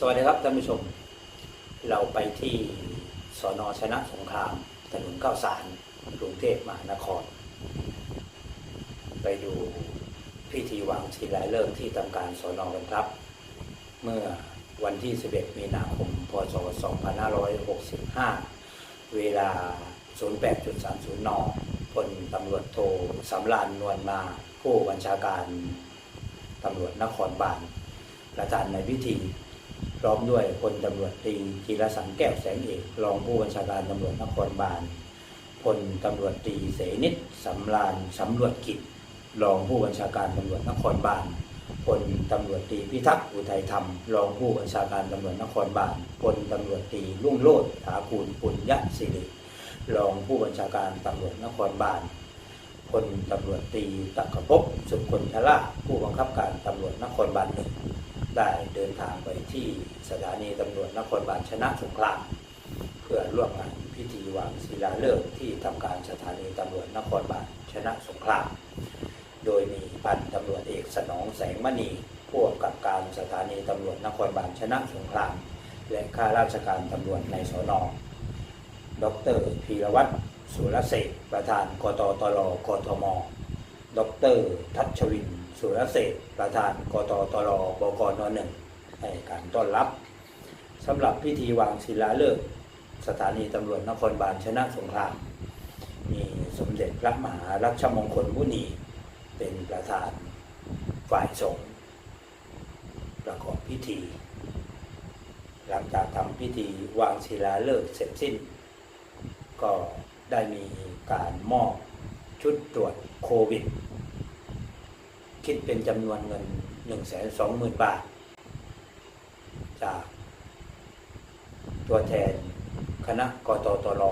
สวัสดีครับท่านผู้ชม เราไปที่สอนอชนะสงครามถนนข้าวสารกรุงเทพมหานคร ไปดูพิธีวางศิลาฤกษ์ที่ทำการสอนอกันครับ เมื่อวันที่ 11 มีนาคม พศ 2565 เวลา 08.30 น พลตำรวจโทสำรานนวลมา ผู้บัญชาการตำรวจนครบาลประธานในพิธี พร้อมด้วยพลตำรวจตรีจิรสันแก้วแสงเอกรองผู้บัญชาการตำรวจนครบาลพลตำรวจตรีเสนิทสำรานสำรวจกิจรองผู้บัญชาการตำรวจนครบาลพลตำรวจตรีพิทักษ์อุทัยธรรม รองผู้บัญชาการตำรวจนครบาลพลตำรวจตรีรุ่งโรจน์ถาคูลปุญญศิริรองผู้บัญชาการตำรวจนครบาลพลตำรวจตรีตักกภพสุคนทละผู้บังคับการตำรวจนครบาลหนึ่ง ได้เดินทางไปที่สถานีตำรวจนครบาลชนะสงครามเพื่อร่วมงานพิธีวางศิลาฤกษ์ที่ทำการสถานีตำรวจนครบาลชนะสงคราม โดยมีพันตำรวจเอกสนองแสงมณีผู้กำกับการสถานีตำรวจนครบาลชนะสงคราม และข้าราชการตำรวจในสนดรพีรวัตรสุรเสกประธานกตตลกทม ดร ทัชวิน สุรเสกประธานกตตลบกนหนึ่งให้การต้อนรับสำหรับพิธีวางศิลาฤกษ์สถานีตำรวจนครบาลชนะสงคราม มีสมเด็จพระมหารัชมงคลมุนีเป็นประธานฝ่ายสงฆ์ประกอบพิธี หลังจากทำพิธีวางศิลาฤกษ์เสร็จสิ้น ก็ได้มีการมอบชุดตรวจโควิด คิดเป็นจำนวนเงิน1 2 0 0 0 0บาท จากตัวแทนคณะกตตร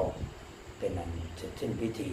เป็นอันเสร็จสิ้นพิธี